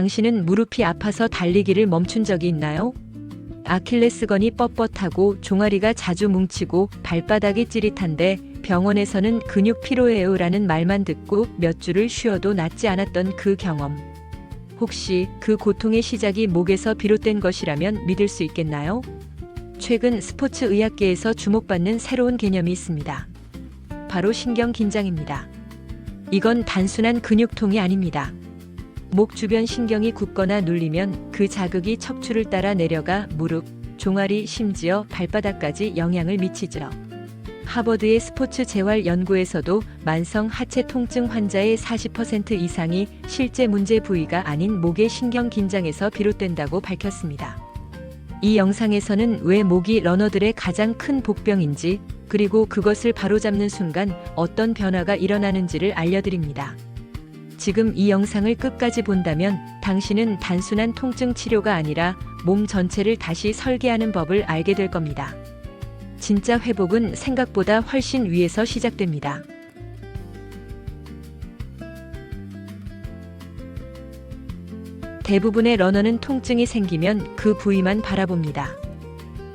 당신은 무릎이 아파서 달리기를 멈춘 적이 있나요? 아킬레스건이 뻣뻣하고 종아리가 자주 뭉치고 발바닥이 찌릿한데 병원에서는 근육 피로예요라는 말만 듣고 몇 주를 쉬어도 낫지 않았던 그 경험. 혹시 그 고통의 시작이 목에서 비롯된 것이라면 믿을 수 있겠나요? 최근 스포츠 의학계에서 주목받는 새로운 개념이 있습니다. 바로 신경 긴장입니다. 이건 단순한 근육통이 아닙니다. 목 주변 신경이 굳거나 눌리면 그 자극이 척추를 따라 내려가 무릎, 종아리, 심지어 발바닥까지 영향을 미치죠. 하버드의 스포츠 재활 연구에서도 만성 하체 통증 환자의 40% 이상이 실제 문제 부위가 아닌 목의 신경 긴장에서 비롯된다고 밝혔습니다. 이 영상에서는 왜 목이 러너들의 가장 큰 복병인지 그리고 그것을 바로잡는 순간 어떤 변화가 일어나는지를 알려드립니다. 지금 이 영상을 끝까지 본다면 당신은 단순한 통증 치료가 아니라 몸 전체를 다시 설계하는 법을 알게 될 겁니다. 진짜 회복은 생각보다 훨씬 위에서 시작됩니다. 대부분의 러너는 통증이 생기면 그 부위만 바라봅니다.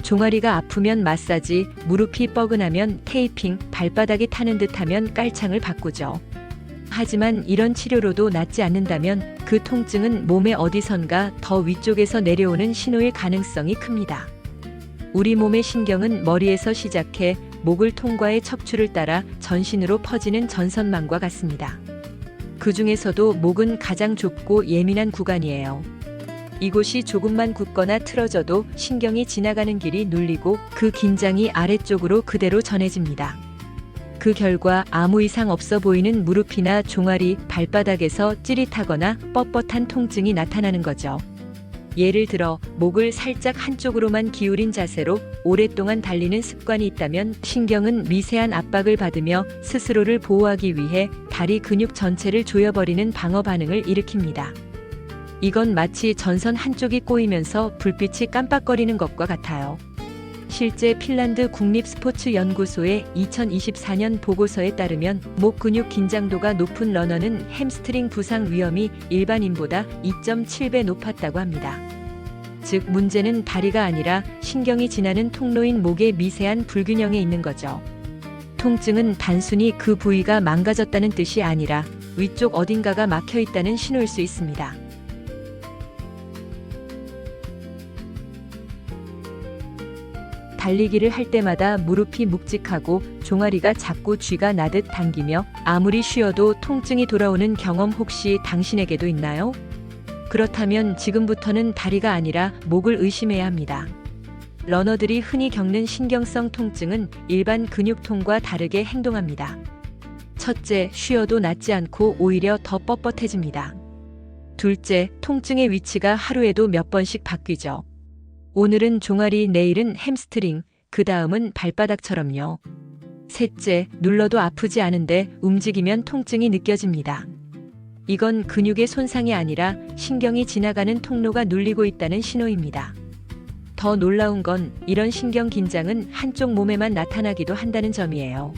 종아리가 아프면 마사지, 무릎이 뻐근하면 테이핑, 발바닥이 타는 듯하면 깔창을 바꾸죠. 하지만 이런 치료로도 낫지 않는다면 그 통증은 몸의 어디선가 더 위쪽에서 내려오는 신호일 가능성이 큽니다. 우리 몸의 신경은 머리에서 시작해 목을 통과해 척추를 따라 전신으로 퍼지는 전선망과 같습니다. 그 중에서도 목은 가장 좁고 예민한 구간이에요. 이곳이 조금만 굳거나 틀어져도 신경이 지나가는 길이 눌리고 그 긴장이 아래쪽으로 그대로 전해집니다. 그 결과 아무 이상 없어 보이는 무릎이나 종아리, 발바닥에서 찌릿하거나 뻣뻣한 통증이 나타나는 거죠. 예를 들어 목을 살짝 한쪽으로만 기울인 자세로 오랫동안 달리는 습관이 있다면 신경은 미세한 압박을 받으며 스스로를 보호하기 위해 다리 근육 전체를 조여버리는 방어 반응을 일으킵니다. 이건 마치 전선 한쪽이 꼬이면서 불빛이 깜빡거리는 것과 같아요. 실제 핀란드 국립 스포츠 연구소의 2024년 보고서에 따르면 목 근육 긴장도가 높은 러너는 햄스트링 부상 위험이 일반인보다 2.7배 높았다고 합니다. 즉 문제는 다리가 아니라 신경이 지나는 통로인 목의 미세한 불균형에 있는 거죠. 통증은 단순히 그 부위가 망가졌다는 뜻이 아니라 위쪽 어딘가가 막혀 있다는 신호일 수 있습니다. 달리기를 할 때마다 무릎이 묵직하고 종아리가 자꾸 쥐가 나듯 당기며 아무리 쉬어도 통증이 돌아오는 경험 혹시 당신에게도 있나요? 그렇다면 지금부터는 다리가 아니라 목을 의심해야 합니다. 러너들이 흔히 겪는 신경성 통증은 일반 근육통과 다르게 행동합니다. 첫째, 쉬어도 낫지 않고 오히려 더 뻣뻣해집니다. 둘째, 통증의 위치가 하루에도 몇 번씩 바뀌죠. 오늘은 종아리, 내일은 햄스트링, 그 다음은 발바닥처럼요. 셋째, 눌러도 아프지 않은데 움직이면 통증이 느껴집니다. 이건 근육의 손상이 아니라 신경이 지나가는 통로가 눌리고 있다는 신호입니다. 더 놀라운 건 이런 신경 긴장은 한쪽 몸에만 나타나기도 한다는 점이에요.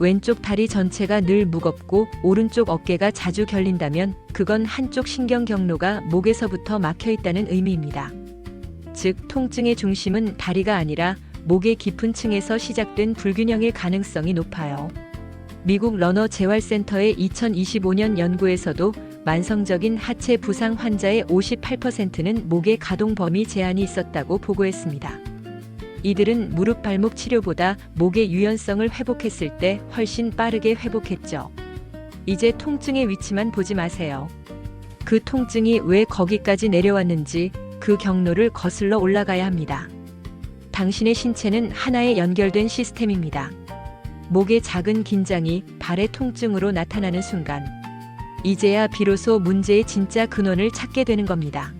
왼쪽 다리 전체가 늘 무겁고 오른쪽 어깨가 자주 결린다면 그건 한쪽 신경 경로가 목에서부터 막혀 있다는 의미입니다. 즉, 통증의 중심은 다리가 아니라 목의 깊은 층에서 시작된 불균형일 가능성이 높아요. 미국 러너 재활센터의 2025년 연구에서도 만성적인 하체 부상 환자의 58%는 목의 가동 범위 제한이 있었다고 보고했습니다. 이들은 무릎 발목 치료보다 목의 유연성을 회복했을 때 훨씬 빠르게 회복했죠. 이제 통증의 위치만 보지 마세요. 그 통증이 왜 거기까지 내려왔는지 그 경로를 거슬러 올라가야 합니다. 당신의 신체는 하나의 연결된 시스템입니다. 목의 작은 긴장이 발의 통증으로 나타나는 순간, 이제야 비로소 문제의 진짜 근원을 찾게 되는 겁니다.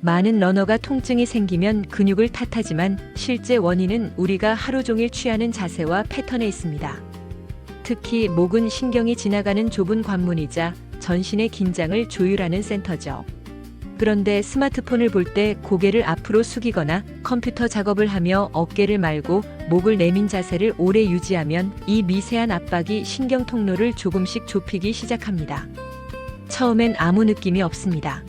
많은 러너가 통증이 생기면 근육을 탓하지만 실제 원인은 우리가 하루 종일 취하는 자세와 패턴에 있습니다. 특히 목은 신경이 지나가는 좁은 관문이자 전신의 긴장을 조율하는 센터죠. 그런데 스마트폰을 볼 때 고개를 앞으로 숙이거나 컴퓨터 작업을 하며 어깨를 말고 목을 내민 자세를 오래 유지하면 이 미세한 압박이 신경 통로를 조금씩 좁히기 시작합니다. 처음엔 아무 느낌이 없습니다.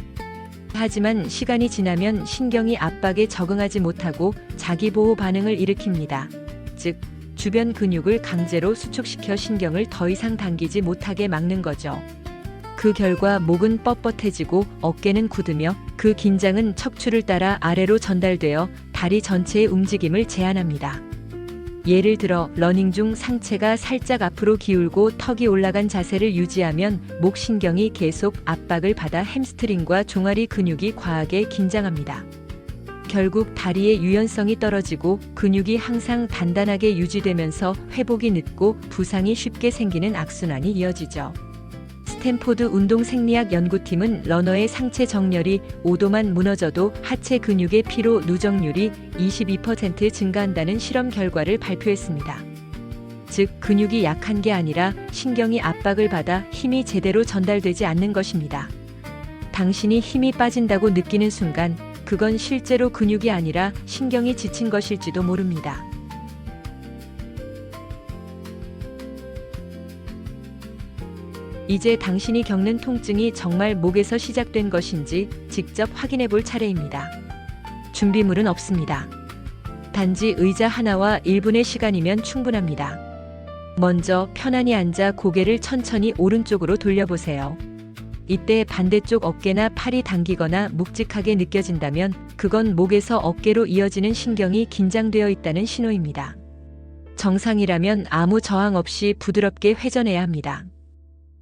하지만 시간이 지나면 신경이 압박에 적응하지 못하고 자기보호 반응을 일으킵니다. 즉, 주변 근육을 강제로 수축시켜 신경을 더 이상 당기지 못하게 막는 거죠. 그 결과 목은 뻣뻣해지고 어깨는 굳으며 그 긴장은 척추를 따라 아래로 전달되어 다리 전체의 움직임을 제한합니다. 예를 들어 러닝 중 상체가 살짝 앞으로 기울고 턱이 올라간 자세를 유지하면 목 신경이 계속 압박을 받아 햄스트링과 종아리 근육이 과하게 긴장합니다. 결국 다리의 유연성이 떨어지고 근육이 항상 단단하게 유지되면서 회복이 늦고 부상이 쉽게 생기는 악순환이 이어지죠. 스탠포드 운동 생리학 연구팀은 러너의 상체 정렬이 5도만 무너져도 하체 근육의 피로 누적률이 22% 증가한다는 실험 결과를 발표했습니다. 즉, 근육이 약한 게 아니라 신경이 압박을 받아 힘이 제대로 전달되지 않는 것입니다. 당신이 힘이 빠진다고 느끼는 순간, 그건 실제로 근육이 아니라 신경이 지친 것일지도 모릅니다. 이제 당신이 겪는 통증이 정말 목에서 시작된 것인지 직접 확인해 볼 차례입니다. 준비물은 없습니다. 단지 의자 하나와 1분의 시간이면 충분합니다. 먼저 편안히 앉아 고개를 천천히 오른쪽으로 돌려보세요. 이때 반대쪽 어깨나 팔이 당기거나 묵직하게 느껴진다면 그건 목에서 어깨로 이어지는 신경이 긴장되어 있다는 신호입니다. 정상이라면 아무 저항 없이 부드럽게 회전해야 합니다.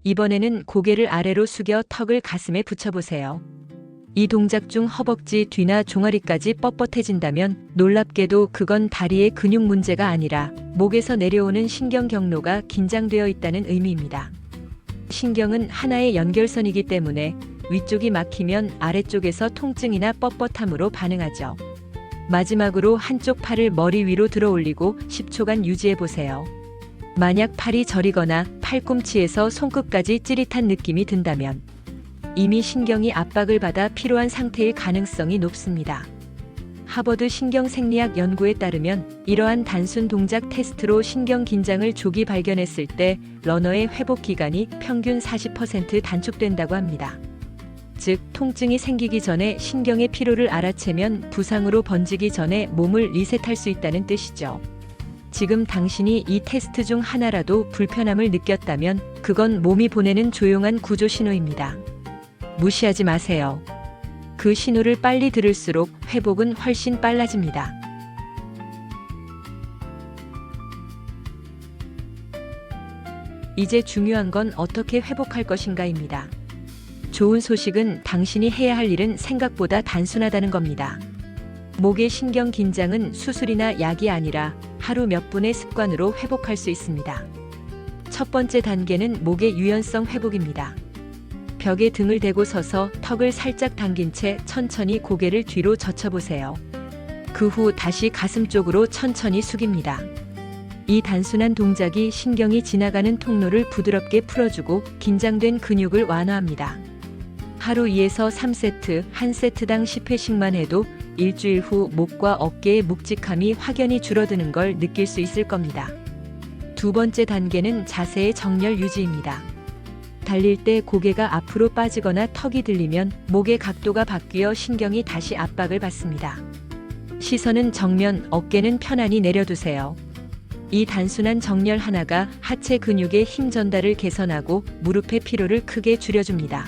이번에는 고개를 아래로 숙여 턱을 가슴에 붙여보세요. 이 동작 중 허벅지 뒤나 종아리까지 뻣뻣해진다면 놀랍게도 그건 다리의 근육 문제가 아니라 목에서 내려오는 신경 경로가 긴장되어 있다는 의미입니다. 신경은 하나의 연결선이기 때문에 위쪽이 막히면 아래쪽에서 통증이나 뻣뻣함으로 반응하죠. 마지막으로 한쪽 팔을 머리 위로 들어 올리고 10초간 유지해 보세요. 만약 팔이 저리거나 팔꿈치에서 손끝까지 찌릿한 느낌이 든다면 이미 신경이 압박을 받아 피로한 상태일 가능성이 높습니다. 하버드 신경생리학 연구에 따르면 이러한 단순 동작 테스트로 신경 긴장을 조기 발견했을 때 러너의 회복 기간이 평균 40% 단축된다고 합니다. 즉, 통증이 생기기 전에 신경의 피로를 알아채면 부상으로 번지기 전에 몸을 리셋할 수 있다는 뜻이죠. 지금 당신이 이 테스트 중 하나라도 불편함을 느꼈다면 그건 몸이 보내는 조용한 구조 신호입니다. 무시하지 마세요. 그 신호를 빨리 들을수록 회복은 훨씬 빨라집니다. 이제 중요한 건 어떻게 회복할 것인가입니다. 좋은 소식은 당신이 해야 할 일은 생각보다 단순하다는 겁니다. 목의 신경 긴장은 수술이나 약이 아니라 하루 몇 분의 습관으로 회복할 수 있습니다. 첫 번째 단계는 목의 유연성 회복입니다. 벽에 등을 대고 서서 턱을 살짝 당긴 채 천천히 고개를 뒤로 젖혀보세요. 그 후 다시 가슴 쪽으로 천천히 숙입니다. 이 단순한 동작이 신경이 지나가는 통로를 부드럽게 풀어주고 긴장된 근육을 완화합니다. 하루 2에서 3세트, 한 세트당 10회씩만 해도 일주일 후 목과 어깨의 묵직함이 확연히 줄어드는 걸 느낄 수 있을 겁니다. 두 번째 단계는 자세의 정렬 유지입니다. 달릴 때 고개가 앞으로 빠지거나 턱이 들리면 목의 각도가 바뀌어 신경이 다시 압박을 받습니다. 시선은 정면, 어깨는 편안히 내려두세요. 이 단순한 정렬 하나가 하체 근육의 힘 전달을 개선하고 무릎의 피로를 크게 줄여줍니다.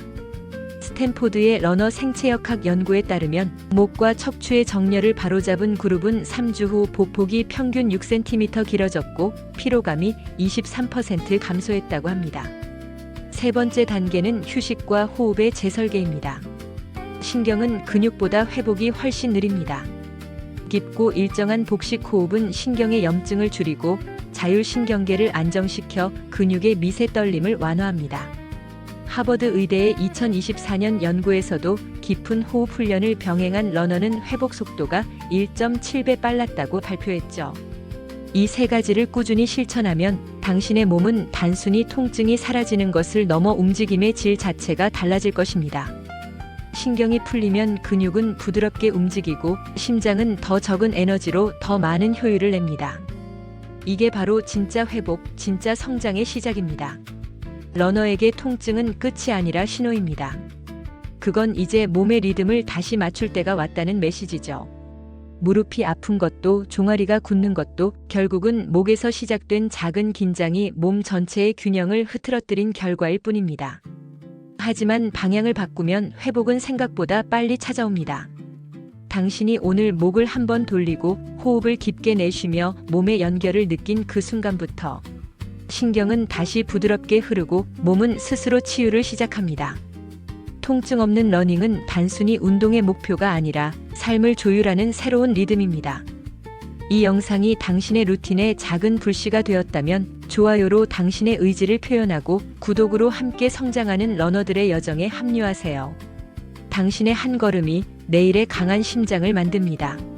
스탠포드의 러너 생체역학 연구에 따르면 목과 척추의 정렬을 바로잡은 그룹은 3주 후 보폭이 평균 6cm 길어졌고 피로감이 23% 감소했다고 합니다. 세 번째 단계는 휴식과 호흡의 재설계입니다. 신경은 근육보다 회복이 훨씬 느립니다. 깊고 일정한 복식 호흡은 신경의 염증을 줄이고 자율신경계를 안정시켜 근육의 미세 떨림을 완화합니다. 하버드 의대의 2024년 연구에서도 깊은 호흡 훈련을 병행한 러너는 회복 속도가 1.7배 빨랐다고 발표했죠. 이 세 가지를 꾸준히 실천하면 당신의 몸은 단순히 통증이 사라지는 것을 넘어 움직임의 질 자체가 달라질 것입니다. 신경이 풀리면 근육은 부드럽게 움직이고 심장은 더 적은 에너지로 더 많은 효율을 냅니다. 이게 바로 진짜 회복, 진짜 성장의 시작입니다. 러너에게 통증은 끝이 아니라 신호입니다. 그건 이제 몸의 리듬을 다시 맞출 때가 왔다는 메시지죠. 무릎이 아픈 것도 종아리가 굳는 것도 결국은 목에서 시작된 작은 긴장이 몸 전체의 균형을 흐트러뜨린 결과일 뿐입니다. 하지만 방향을 바꾸면 회복은 생각보다 빨리 찾아옵니다. 당신이 오늘 목을 한번 돌리고 호흡을 깊게 내쉬며 몸의 연결을 느낀 그 순간부터 신경은 다시 부드럽게 흐르고 몸은 스스로 치유를 시작합니다. 통증 없는 러닝은 단순히 운동의 목표가 아니라 삶을 조율하는 새로운 리듬입니다. 이 영상이 당신의 루틴에 작은 불씨가 되었다면 좋아요로 당신의 의지를 표현하고 구독으로 함께 성장하는 러너들의 여정에 합류하세요. 당신의 한 걸음이 내일의 강한 심장을 만듭니다.